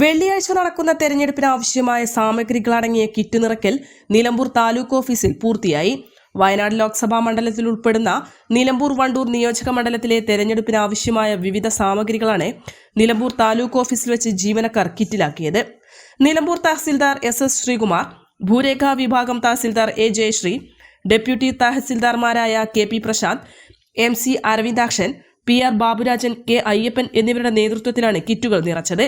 വെള്ളിയാഴ്ച നടക്കുന്ന തെരഞ്ഞെടുപ്പിന് ആവശ്യമായ സാമഗ്രികളടങ്ങിയ കിറ്റ് നിറക്കൽ നിലമ്പൂർ താലൂക്ക് ഓഫീസിൽ പൂർത്തിയായി. വയനാട് ലോക്സഭാ മണ്ഡലത്തിൽ ഉൾപ്പെടുന്ന നിലമ്പൂർ വണ്ടൂർ നിയോജക മണ്ഡലത്തിലെ തെരഞ്ഞെടുപ്പിന് ആവശ്യമായ വിവിധ സാമഗ്രികളാണ് നിലമ്പൂർ താലൂക്ക് ഓഫീസിൽ വെച്ച് ജീവനക്കാർ കിറ്റിലാക്കിയത്. നിലമ്പൂർ തഹസിൽദാർ എസ് എസ് ശ്രീകുമാർ ഭൂരേഖാ വിഭാഗം tahsildar A Jayasree deputy തഹസിൽദാർമാരായ K P Prasanth M C Aravindakshan P R Baburajan K Ayyappan എന്നിവരുടെ നേതൃത്വത്തിലാണ് കിറ്റുകൾ നിറച്ചത്.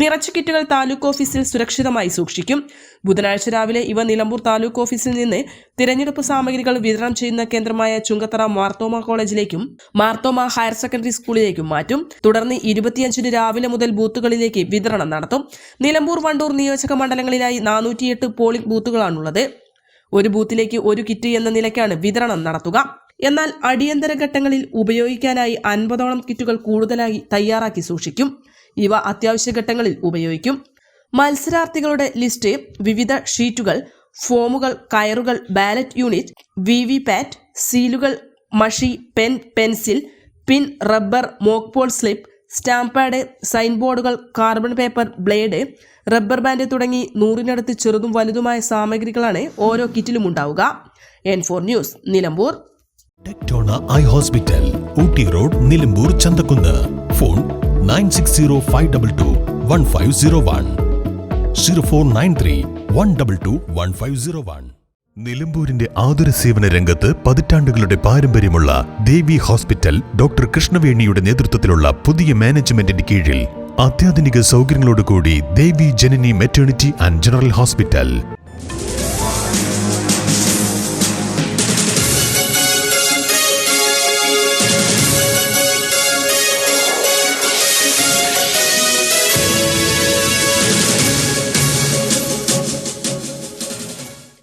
നിറച്ച കിറ്റുകൾ താലൂക്ക് ഓഫീസിൽ സുരക്ഷിതമായി സൂക്ഷിക്കും. ബുധനാഴ്ച രാവിലെ ഇവ നിലമ്പൂർ താലൂക്ക് ഓഫീസിൽ നിന്ന് തിരഞ്ഞെടുപ്പ് സാമഗ്രികൾ വിതരണം ചെയ്യുന്ന കേന്ദ്രമായ ചുങ്കത്തറ മാർത്തോമ കോളേജിലേക്കും മാർത്തോമ ഹയർ സെക്കൻഡറി സ്കൂളിലേക്കും മാറ്റും. തുടർന്ന് ഇരുപത്തിയഞ്ചിന് രാവിലെ മുതൽ ബൂത്തുകളിലേക്ക് വിതരണം നടത്തും. നിലമ്പൂർ വണ്ടൂർ നിയോജക മണ്ഡലങ്ങളിലായി നാനൂറ്റിയെട്ട് പോളിംഗ് ബൂത്തുകളാണുള്ളത്. ഒരു ബൂത്തിലേക്ക് ഒരു കിറ്റ് എന്ന നിലയ്ക്കാണ് വിതരണം നടത്തുക. എന്നാൽ അടിയന്തര ഘട്ടങ്ങളിൽ ഉപയോഗിക്കാനായി അൻപതോളം കിറ്റുകൾ കൂടുതലായി തയ്യാറാക്കി സൂക്ഷിക്കും. ഇവ അത്യാവശ്യ ഘട്ടങ്ങളിൽ ഉപയോഗിക്കും. മത്സരാർത്ഥികളുടെ ലിസ്റ്റ് വിവിധ ഷീറ്റുകൾ ഫോമുകൾ കയറുകൾ ballot unit V V PAT സീലുകൾ മഷി pen pencil pin rubber mock poll slip stamp pad sign ബോർഡുകൾ carbon paper blade rubber band തുടങ്ങി നൂറിനടുത്ത് ചെറുതും വലുതുമായ സാമഗ്രികളാണ് ഓരോ കിറ്റിലും ഉണ്ടാവുക. N four news Nilambur. Tectona eye hospital Ooty road Nilambur Chanthakkunnu phone nine six zero five double two one five zero one zero four nine three one double two one five zero one നിലമ്പൂരിന്റെ ആതുര സേവന രംഗത്ത് പതിറ്റാണ്ടുകളുടെ പാരമ്പര്യമുള്ള ദേവി hospital doctor കൃഷ്ണവേണിയുടെ നേതൃത്വത്തിലുള്ള പുതിയ മാനേജ്മെന്റിന്റെ കീഴിൽ അത്യാധുനിക സൗകര്യങ്ങളോടുകൂടി Devi Janani maternity and general hospital.